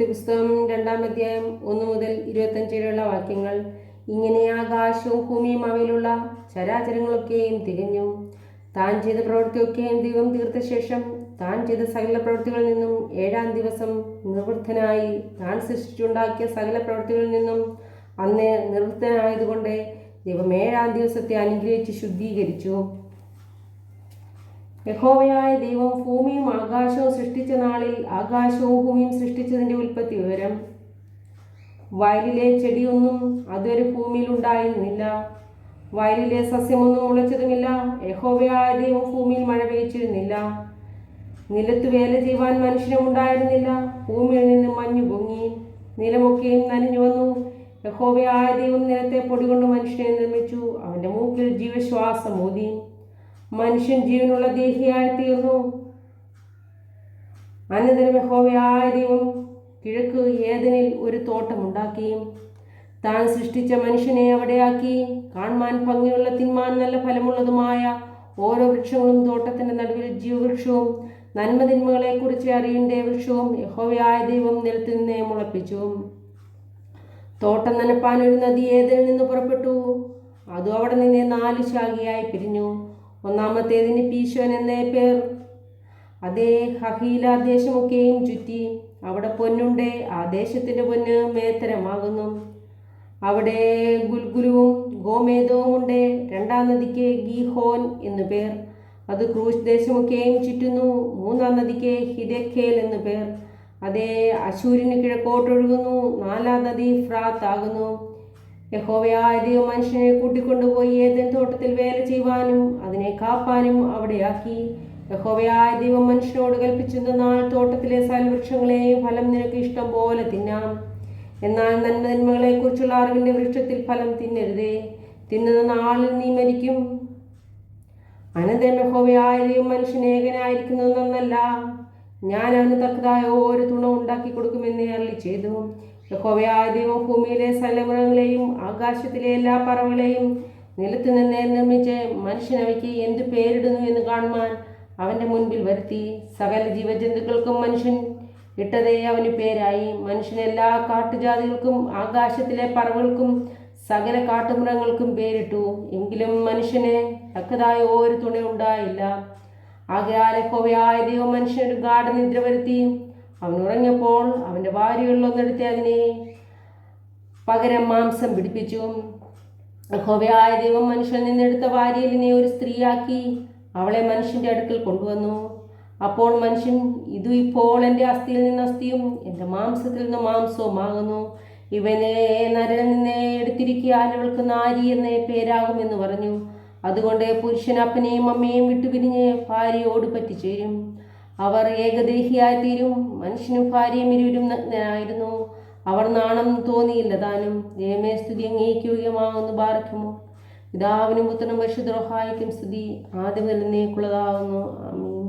ഉൽപ്പത്തി പുസ്തകം രണ്ടാം അധ്യായം ഒന്ന് മുതൽ ഇരുപത്തഞ്ച് വരെയുള്ള വാക്യങ്ങൾ. ഇങ്ങനെ ആകാശവും ഭൂമിയും അവയിലുള്ള ചരാചരങ്ങളൊക്കെയും തികഞ്ഞു. താൻ ചെയ്ത പ്രവൃത്തിയൊക്കെയും ദൈവം തീർത്ത ശേഷം താൻ ചെയ്ത സകല പ്രവൃത്തികളിൽ നിന്നും ഏഴാം ദിവസം നിർവൃത്തനായി താൻ സൃഷ്ടിച്ചുണ്ടാക്കിയ സകല പ്രവൃത്തികളിൽ നിന്നും അന്ന് നിർവൃത്തനായതുകൊണ്ട് ദൈവം ഏഴാം ദിവസത്തെ അനുഗ്രഹിച്ച് ശുദ്ധീകരിച്ചു. യഹോവയായ ദൈവം ഭൂമിയും ആകാശവും സൃഷ്ടിച്ച നാളിൽ ആകാശവും ഭൂമിയും സൃഷ്ടിച്ചതിന്റെ ഉൽപ്പത്തി വിവരം. വയലിലെ ചെടിയൊന്നും അതൊരു ഭൂമിയിൽ ഉണ്ടായിരുന്നില്ല. വയലിലെ സസ്യമൊന്നും മുളച്ചതുമില്ല. യഹോവയായ ദൈവം ഭൂമിയിൽ മഴ പെയ്ച്ചിരുന്നില്ല നിലത്ത് വേല ചെയ്യുവാൻ മനുഷ്യനും ഉണ്ടായിരുന്നില്ല. ഭൂമിയിൽ നിന്ന് മഞ്ഞു പൊങ്ങി നിലമൊക്കെയും നനഞ്ഞു വന്നു. യഹോവയായ ദൈവം നിലത്തെ പൊടികൊണ്ട് മനുഷ്യനെ നിർമ്മിച്ചു. അവന്റെ മൂക്കിൽ ജീവശ്വാസം ഊതി. മനുഷ്യൻ ജീവനുള്ള ദേഹിയായി തീർന്നു അനന്തരം ദൈവം കിഴക്ക് ഏതനിൽ ഒരു തോട്ടമുണ്ടാക്കി. താൻ സൃഷ്ടിച്ച മനുഷ്യനെ അവിടെയാക്കി. കാൺമാൻ ഭംഗിയുള്ള തിന്മാൻ നല്ല ഫലമുള്ളതുമായ ഓരോ വൃക്ഷങ്ങളും തോട്ടത്തിന്റെ നടുവിൽ ജീവവൃക്ഷവും നന്മതിന്മകളെക്കുറിച്ച് അറിയേണ്ട വൃക്ഷവും യഹോവയായ ദൈവം നിലത്തിൽ നിന്നേ മുളപ്പിച്ചു. തോട്ടം നനപ്പാൻ ഒരു നദി ഏതിൽ നിന്ന് പുറപ്പെട്ടു. അതും അവിടെ നിന്നേ നാല് ശാഖയായി പിരിഞ്ഞു. ഒന്നാമത്തേതിന് പീശോൻ എന്നേ പേർ. അതേ ഹഹീല ദേശമൊക്കെയും ചുറ്റി അവിടെ പൊന്നുണ്ട് ആ ദേശത്തിന്റെ പൊന്ന് മേത്തരമാകുന്നു. അവിടെ ഗുൽഗുലുവും ഗോമേദവും ഉണ്ട് രണ്ടാം നദിക്ക് ഗീഹോൻ എന്നു പേർ. അത് ക്രൂശ് ദേശമൊക്കെയും ചുറ്റുന്നു മൂന്നാം നദിക്ക് ഹിദക്കേൽ എന്നു പേർ. അതേ അശൂരിന് കിഴക്കോട്ടൊഴുകുന്നു നാലാം നദി ഫ്രാത്ത് ആകുന്നു യഹോവയായ ദൈവം മനുഷ്യനെ കൂട്ടിക്കൊണ്ടുപോയി ഏതൻ തോട്ടത്തിൽ വേല ചെയ്യുവാനും അതിനെ കാപ്പാനും അവിടെയാക്കി. യഹോവയായ ദൈവം മനുഷ്യനോട് കൽപ്പിച്ചെന്നാൽ തോട്ടത്തിലെ സൽവൃക്ഷങ്ങളെയും ഫലം നിനക്ക് ഇഷ്ടം പോലെ തിന്നാം. എന്നാൽ നന്മതിന്മകളെ കുറിച്ചുള്ള അറിവിന്റെ വൃക്ഷത്തിൽ ഫലം തിന്നരുതേ. തിന്നുന്ന നാളിൽ നീ മരിക്കും. അനന്തരം യഹോവയായ ദൈവം മനുഷ്യൻ ഏകനായിരിക്കുന്നത് നന്നല്ല. ഞാൻ അവന് തക്കതായ ഒരു തുണ ഉണ്ടാക്കി കൊടുക്കുമെന്ന് അരളി ചെയ്തു യഹോവയായ ദൈവം ഭൂമിയിലെ സലമൃഗങ്ങളെയും ആകാശത്തിലെ എല്ലാ പറവകളെയും നിലത്ത് നിന്ന് നിർമ്മിച്ച് മനുഷ്യനവയ്ക്ക് എന്ത് പേരിടുന്നു എന്ന് കാണുവാൻ അവന്റെ മുൻപിൽ വരുത്തി. സകല ജീവജന്തുക്കൾക്കും മനുഷ്യൻ ഇട്ടതേ അവന് പേരായി. മനുഷ്യൻ എല്ലാ കാട്ടുജാതികൾക്കും ആകാശത്തിലെ പറവകൾക്കും സകല കാട്ടുമൃഗങ്ങൾക്കും പേരിട്ടു. എങ്കിലും മനുഷ്യന് തക്കതായ ഒരു തുണ ഉണ്ടായില്ല ആകയാൽ യഹോവയായ ദൈവം മനുഷ്യനൊരു ഗാഠനിദ്ര വരുത്തി അവൻ ഉറങ്ങിയപ്പോൾ അവന്റെ ഭാര്യകളിലൊന്നെടുത്ത് അതിനെ പകരം മാംസം പിടിപ്പിച്ചു. ഹോവയായ ദൈവം മനുഷ്യൻ നിന്നെടുത്ത ഭാര്യയിലിനെ ഒരു സ്ത്രീയാക്കി അവളെ മനുഷ്യന്റെ അടുക്കൽ കൊണ്ടുവന്നു. അപ്പോൾ മനുഷ്യൻ ഇതു ഇപ്പോൾ എന്റെ അസ്ഥിയിൽ നിന്ന് അസ്ഥിയും എന്റെ മാംസത്തിൽ നിന്ന് മാംസവുമാകുന്നു ഇവനെ നരനിൽ നിന്ന് എടുത്തിരിക്കാൻ ആളുകൾക്ക് നാരി എന്ന പേരാകുമെന്ന് പറഞ്ഞു. അതുകൊണ്ട് പുരുഷൻ അപ്പനെയും അമ്മയും വിട്ടുപിരിഞ്ഞ് ഭാര്യയോട് പറ്റിച്ചേരും. അവർ ഏകദേഹിയായി തീരും മനുഷ്യനും ഭാര്യയും ഇരുവരും നഗ്നരായിരുന്നു അവർ നാണം തോന്നിയില്ല താനും. ദൈവമേ സ്തുതി അംഗീകരിക്കുകയുമാകുന്നു ബാറയ്ക്കുമോ പിതാവിനും പുത്രനും പരിശുദ്ധ റഹായിക്കും സ്തുതി. ആദ്യം മുതൽ നീക്കുള്ളതാകുന്നു ആമീൻ.